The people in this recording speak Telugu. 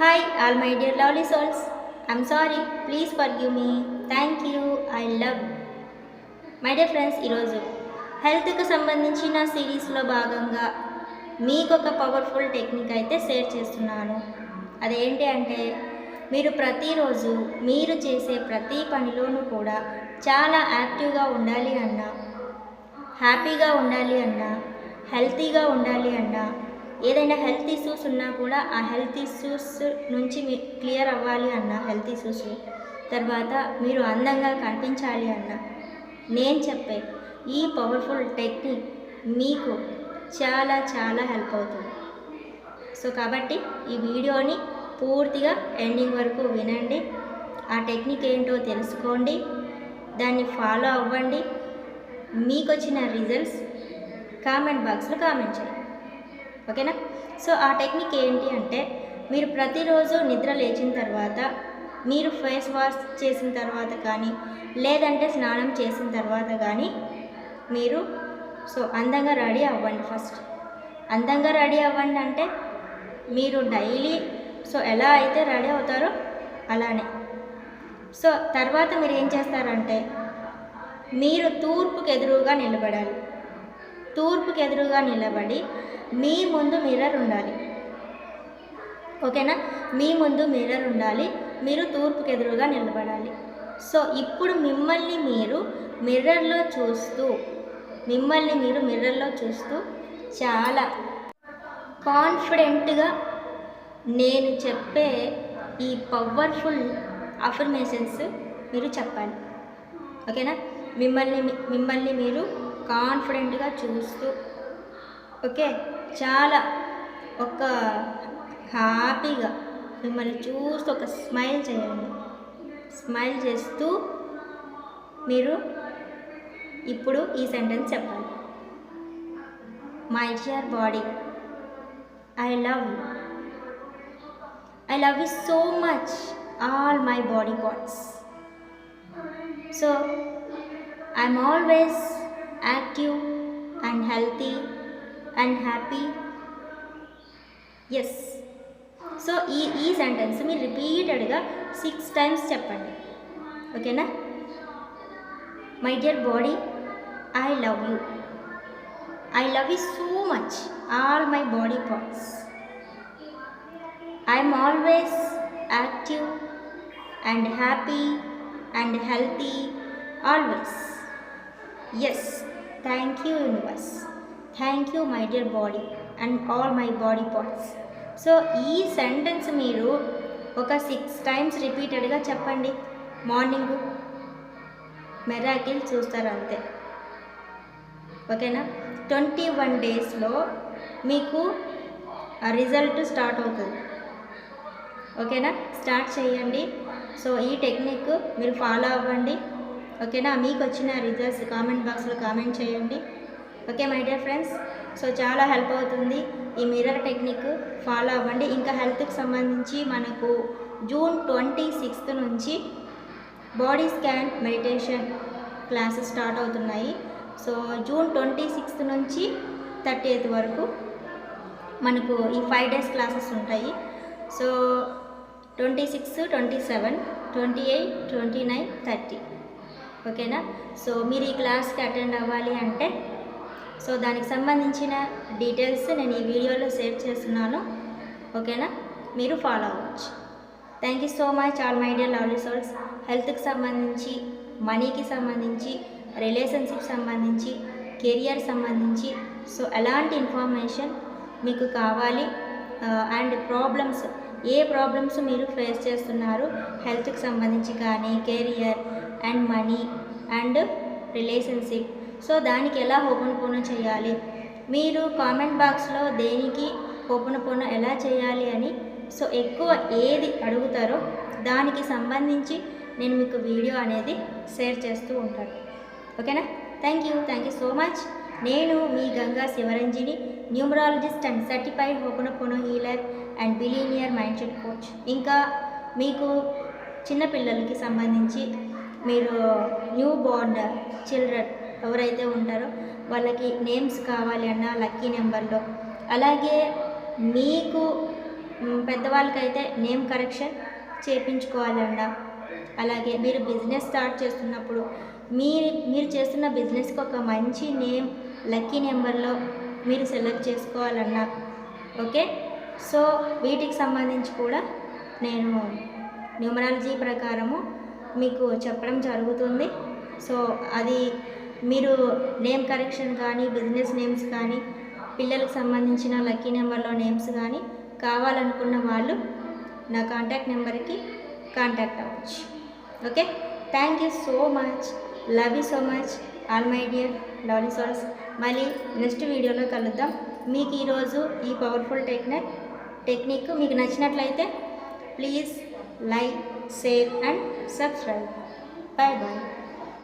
Hi all my dear lovely souls I'm sorry please forgive me thank you I love my dear friends ఈరోజు హెల్త్కి సంబంధించిన సిరీస్లో భాగంగా మీకు ఒక పవర్ఫుల్ టెక్నిక్ అయితే షేర్ చేస్తున్నాను. అదేంటి అంటే మీరు ప్రతిరోజు మీరు చేసే ప్రతి పనిలోనూ కూడా చాలా యాక్టివ్గా ఉండాలి అన్నా హ్యాపీగా ఉండాలి అన్నా హెల్తీగా ఉండాలి అన్నా ఏదైనా హెల్త్ ఇష్యూస్ ఉన్నా కూడా ఆ హెల్త్ ఇష్యూస్ నుంచి మీ క్లియర్ అవ్వాలి అన్న హెల్త్ ఇష్యూస్ తర్వాత మీరు అందంగా కనిపించాలి అన్న. నేను చెప్పే ఈ పవర్ఫుల్ టెక్నిక్ మీకు చాలా చాలా హెల్ప్ అవుతుంది. సో కాబట్టి ఈ వీడియోని పూర్తిగా ఎండింగ్ వరకు వినండి. ఆ టెక్నిక్ ఏంటో తెలుసుకోండి. దాన్ని ఫాలో అవ్వండి. మీకు వచ్చిన రిజల్ట్స్ కామెంట్ బాక్స్లో కామెంట్ చేయండి. ఓకేనా? సో ఆ టెక్నిక్ ఏంటి అంటే మీరు ప్రతిరోజు నిద్ర లేచిన తర్వాత మీరు ఫేస్ వాష్ చేసిన తర్వాత కానీ లేదంటే స్నానం చేసిన తర్వాత కానీ మీరు సో అందంగా రెడీ అవ్వండి ఫస్ట్. అందంగా రెడీ అవ్వండి అంటే మీరు డైలీ సో ఎలా అయితే రెడీ అవుతారో అలానే. సో తర్వాత మీరు ఏం చేస్తారంటే మీరు తూర్పుకు ఎదురుగా నిలబడాలి. తూర్పుకి ఎదురుగా నిలబడి మీ ముందు మిర్రర్ ఉండాలి. ఓకేనా? మీ ముందు మిర్రర్ ఉండాలి. మీరు తూర్పుకి ఎదురుగా నిలబడాలి. సో ఇప్పుడు మిమ్మల్ని మీరు మిర్రర్లో చూస్తూ మిమ్మల్ని మీరు మిర్రర్లో చూస్తూ చాలా కాన్ఫిడెంట్గా నేను చెప్పే ఈ పవర్ఫుల్ అఫర్మేషన్స్ మీరు చెప్పాలి. ఓకేనా? మిమ్మల్ని మిమ్మల్ని మీరు కాన్ఫిడెంట్గా చూస్తూ ఓకే? చాలా ఒక హ్యాపీగా మిమ్మల్ని చూస్తూ ఒక స్మైల్ చేయండి. స్మైల్ చేస్తూ మీరు ఇప్పుడు ఈ సెంటెన్స్ చెప్పాలి my dear body I love you I love you so much all my body parts so I'm always active and healthy and happy yes so ఈ ఈ సెంటెన్స్ మీరు రిపీటెడ్గా సిక్స్ టైమ్స్ చెప్పండి. ఓకేనా my dear body I love you I love you so much all my body parts I'm always active and happy and healthy always yes thank you universe thank you my dear body and all my body parts so ఈ సెంటెన్స్ మీరు ఒక సిక్స్ టైమ్స్ రిపీటెడ్గా చెప్పండి. మార్నింగ్ మెరాకిల్ చూస్తారు అంతే. ఓకేనా? ట్వంటీ వన్ డేస్లో మీకు రిజల్ట్ స్టార్ట్ అవుతుంది. ఓకేనా? స్టార్ట్ చేయండి. సో ఈ టెక్నిక్ మీరు ఫాలో అవ్వండి. ఓకేనా? మీకు వచ్చిన రిజల్ట్స్ కామెంట్ బాక్స్లో కామెంట్ చేయండి. Okay my dear friends so చాలా హెల్ప్ అవుతుంది ఈ మిర్రర్ టెక్నిక్ ఫాలో అవ్వండి. ఇంకా హెల్త్కి సంబంధించి మనకు జూన్ ట్వంటీ సిక్స్త్ నుంచి body scan meditation classes start అవుతున్నాయి. సో జూన్ ట్వంటీ సిక్స్త్ నుంచి థర్టీ ఎయిత్ వరకు మనకు ఈ ఫైవ్ డేస్ క్లాసెస్ ఉంటాయి. So twenty six twenty seven twenty eight twenty nine thirty ఓకేనా సో మీరు ఈ క్లాస్కి అటెండ్ అవ్వాలి అంటే సో దానికి సంబంధించిన డీటెయిల్స్ నేను ఈ వీడియోలో షేర్ చేస్తున్నాను. ఓకేనా? మీరు ఫాలో అవ్వచ్చు. Thank you so much all my dear lovely souls హెల్త్కి సంబంధించి మనీకి సంబంధించి రిలేషన్షిప్ సంబంధించి కెరియర్ సంబంధించి సో ఎలాంటి ఇన్ఫర్మేషన్ మీకు కావాలి uh, అండ్ ప్రాబ్లమ్స్ ఏ ప్రాబ్లమ్స్ మీరు ఫేస్ చేస్తున్నారు హెల్త్కి సంబంధించి కానీ career and money and relationship so దానికి ఎలా ఓపెన్ పూన చేయాలి? మీరు కామెంట్ బాక్స్లో దేనికి ఓపెన్ పూన ఎలా చేయాలి అని సో ఎక్కువ ఏది అడుగుతారో దానికి సంబంధించి నేను మీకు వీడియో అనేది షేర్ చేస్తూ ఉంటాను. ఓకేనా? Thank you. Thank you so much. నేను మీ Ganga Sivaranjini numerologist and certified ho'oponopono healer and billionaire mindset coach. ఇంకా మీకు చిన్నపిల్లలకి సంబంధించి మీరు న్యూ బోర్న్ చిల్డ్రన్ ఎవరైతే ఉంటారో వాళ్ళకి నేమ్స్ కావాలి అన్న లక్కీ నెంబర్లో. అలాగే మీకు పెద్దవాళ్ళకైతే నేమ్ కరెక్షన్ చేయించుకోవాలన్నా అలాగే మీరు బిజినెస్ స్టార్ట్ చేస్తున్నప్పుడు మీరు మీరు చేస్తున్న బిజినెస్కి ఒక మంచి నేమ్ లక్కీ నెంబర్లో మీరు సెలెక్ట్ చేసుకోవాలన్నా. ఓకే? సో వీటికి సంబంధించి కూడా నేను న్యూమరాలజీ ప్రకారము మీకు చెప్పడం జరుగుతుంది. సో అది మీరు నేమ్ కరెక్షన్ కానీ బిజినెస్ నేమ్స్ కానీ పిల్లలకు సంబంధించిన లక్కీ నెంబర్లో నేమ్స్ కానీ కావాలనుకున్న వాళ్ళు నా కాంటాక్ట్ నెంబర్కి కాంటాక్ట్ అవ్వచ్చు. Okay thank you so much love you so much all my dear lovely souls మళ్ళీ నెక్స్ట్ వీడియోలో కలుద్దాం. మీకు ఈరోజు ఈ పవర్ఫుల్ టెక్నిక్ టెక్నిక్ మీకు నచ్చినట్లయితే please like share and subscribe bye bye